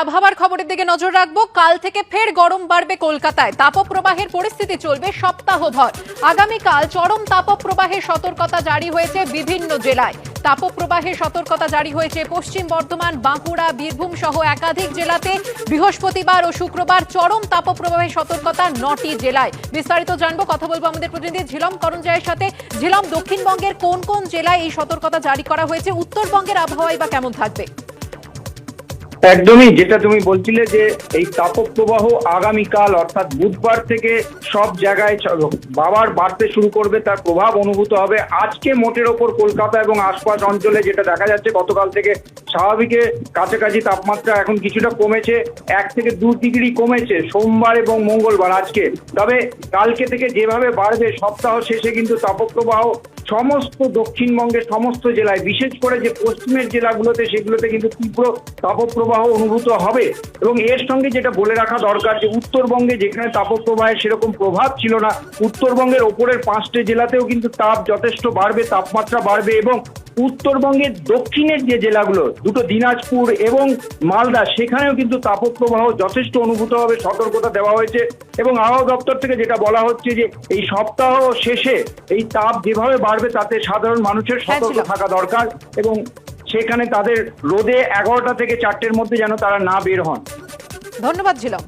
আবহাওয়ার খবরের দিকে নজর রাখব। কাল থেকে ফের গরম বাড়বে কলকাতায়। তাপপ্রবাহের পরিস্থিতি চলবে সপ্তাহভর। আগামীকাল চরম তাপপ্রবাহের সতর্কতা জারি হয়েছে বিভিন্ন জেলায়। তাপপ্রবাহের সতর্কতা জারি হয়েছে পশ্চিম বর্ধমান, বাঁকুড়া, বীরভূম সহ একাধিক জেলাতে। বৃহস্পতিবার ও শুক্রবার চরম তাপপ্রবাহের সতর্কতা নটি জেলায়। বিস্তারিত জানব, কথা বলব আমাদের প্রতিনিধি ঝিলম করঞ্জয়ের সাথে। ঝিলম, দক্ষিণবঙ্গের কোন কোন জেলায় এই সতর্কতা জারি করা হয়েছে? উত্তরবঙ্গের আবহাওয়াই বা কেমন থাকবে? একদমই, যেটা তুমি বলছিলে যে এই তাপক প্রবাহ আগামীকাল, অর্থাৎ বুধবার থেকে সব জায়গায় বাবার বাড়তে শুরু করবে, তার প্রভাব অনুভূত হবে। আজকে মোটের ওপর কলকাতা এবং আশপাশ অঞ্চলে যেটা দেখা যাচ্ছে, গতকাল থেকে স্বাভাবিকের কাছাকাছি তাপমাত্রা এখন কিছুটা কমেছে, এক থেকে দু ডিগ্রি কমেছে সোমবার এবং মঙ্গলবার আজকে। তবে কালকে থেকে যেভাবে বাড়বে, সপ্তাহ শেষে কিন্তু তাপপ্রবাহ সমস্ত দক্ষিণবঙ্গের সমস্ত জেলায়, বিশেষ করে যে পশ্চিমের জেলাগুলোতে সেগুলোতে কিন্তু তীব্র তাপপ্রবাহ অনুভূত হবে এবং এর সঙ্গে যেটা বলে রাখা দরকার যে উত্তরবঙ্গে যেখানে তাপপ্রবাহের সেরকম প্রভাব ছিল না, উত্তরবঙ্গের ওপরের পাঁচটি জেলাতেও কিন্তু তাপ যথেষ্ট বাড়বে, তাপমাত্রা বাড়বে এবং উত্তরবঙ্গের দক্ষিণের যে জেলাগুলো দুটো দিনাজপুর এবং মালদা সেখানেও কিন্তু তাপপ্রবাহ যথেষ্ট অনুভূত হবে সতর্কতা দেওয়া হয়েছে এবং আবহাওয়া দপ্তর থেকে যেটা বলা হচ্ছে যে এই সপ্তাহ শেষে এই তাপ যেভাবে বাড়বে তাতে সাধারণ মানুষের সতর্ক থাকা দরকার এবং সেখানে তাদের রোদে এগারোটা থেকে চারটের মধ্যে যেন তারা না বের হন। ধন্যবাদ ঝিলম।